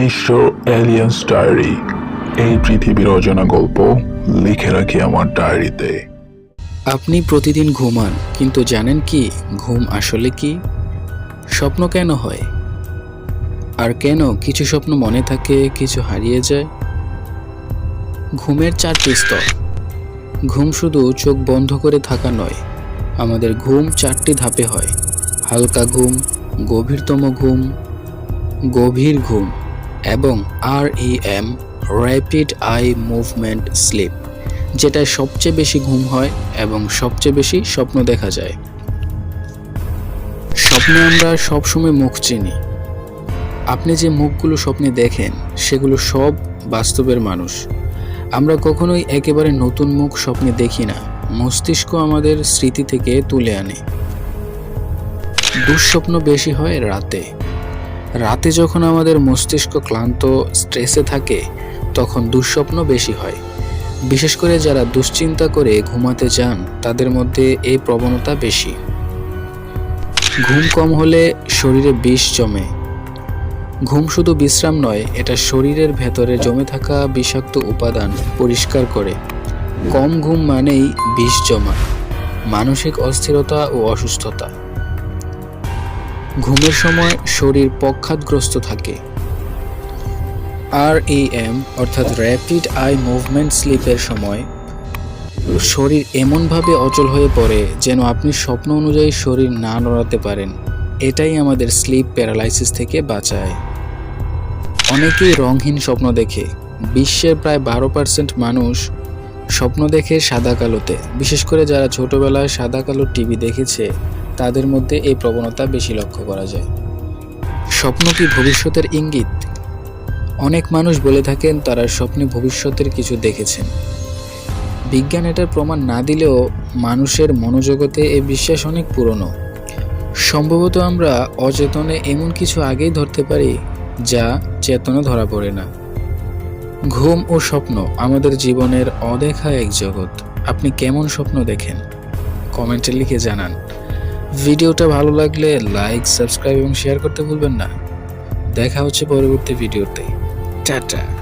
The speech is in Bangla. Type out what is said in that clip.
মিশ্র এলিয়েন্স ডায়েরি এই পৃথিবীর অজানা গল্প লিখে রাখি আমার ডায়েরিতে। আপনি প্রতিদিন ঘুমান, কিন্তু জানেন কি ঘুম আসলে কি? স্বপ্ন কেন হয়? আর কেন কিছু স্বপ্ন মনে থাকে, কিছু হারিয়ে যায়? ঘুমের চারটি স্তর। ঘুম শুধু চোখ বন্ধ করে থাকা নয়, আমাদের ঘুম চারটি ধাপে হয়। হালকা ঘুম, গভীরতম ঘুম, গভীর ঘুম। এবং R M rapid eye movement sleep যেটায় সবচেয়ে বেশি ঘুম হয় এবং সবচেয়ে বেশি স্বপ্ন দেখা যায়। স্বপ্নে আমরা সবসময় মুখ চিনি। আপনি যে মুখগুলো স্বপ্নে দেখেন, সেগুলো সব বাস্তবের মানুষ। আমরা কখনোই একেবারে নতুন মুখ স্বপ্নে দেখি না, মস্তিষ্ক আমাদের স্মৃতি থেকে তুলে আনে। দুঃস্বপ্ন বেশি হয় রাতে। রাতে যখন আমাদের মস্তিষ্ক ক্লান্ত স্ট্রেসে থাকে, তখন দুঃস্বপ্ন বেশি হয়। বিশেষ করে যারা দুশ্চিন্তা করে ঘুমাতে যান, তাদের মধ্যে এই প্রবণতা বেশি। ঘুম কম হলে শরীরে বিষ জমে। ঘুম শুধু বিশ্রাম নয়, এটা শরীরের ভেতরে জমে থাকা বিষাক্ত উপাদান পরিষ্কার করে। কম ঘুম মানেই বিষ জমা, মানসিক অস্থিরতা ও অসুস্থতা। ঘুমের সময় শরীর পক্ষাতগ্রস্ত থাকে। আর এম অর্থাৎ র্যাপিড আই মুভমেন্ট স্লিপের সময়, শরীর এমনভাবে অচল হয়ে পড়ে যেন আপনি স্বপ্ন অনুযায়ী শরীর না নড়াতে পারেন। এটাই আমাদের স্লিপ প্যারালাইসিস থেকে বাঁচায়। অনেকেই রংহীন স্বপ্ন দেখে। বিশ্বের প্রায় বারো পার্সেন্ট মানুষ স্বপ্ন দেখে সাদা কালোতে। বিশেষ করে যারা ছোটবেলায় সাদা কালো টিভি দেখেছে তাদের মধ্যে এই প্রবণতা বেশি লক্ষ্য করা যায়। স্বপ্ন কি ভবিষ্যতের ইঙ্গিত? অনেক মানুষ বলে থাকেন তারা স্বপ্নে ভবিষ্যতের কিছু দেখেছেন। বিজ্ঞান এটার প্রমাণ না দিলেও মানুষের মনোজগতে এ বিশ্বাস অনেক পুরনো। সম্ভবত আমরা অচেতনে এমন কিছু আগেই ধরতে পারি যা চেতনে ধরা পড়ে না। ঘুম ও স্বপ্ন আমাদের জীবনের অদেখা এক জগৎ। আপনি কেমন স্বপ্ন দেখেন? কমেন্টে লিখে জানান। ভিডিওটা ভালো লাগলে লাইক, সাবস্ক্রাইব এবং শেয়ার করতে ভুলবেন না। দেখা হচ্ছে পরবর্তী ভিডিওতে। টাটা।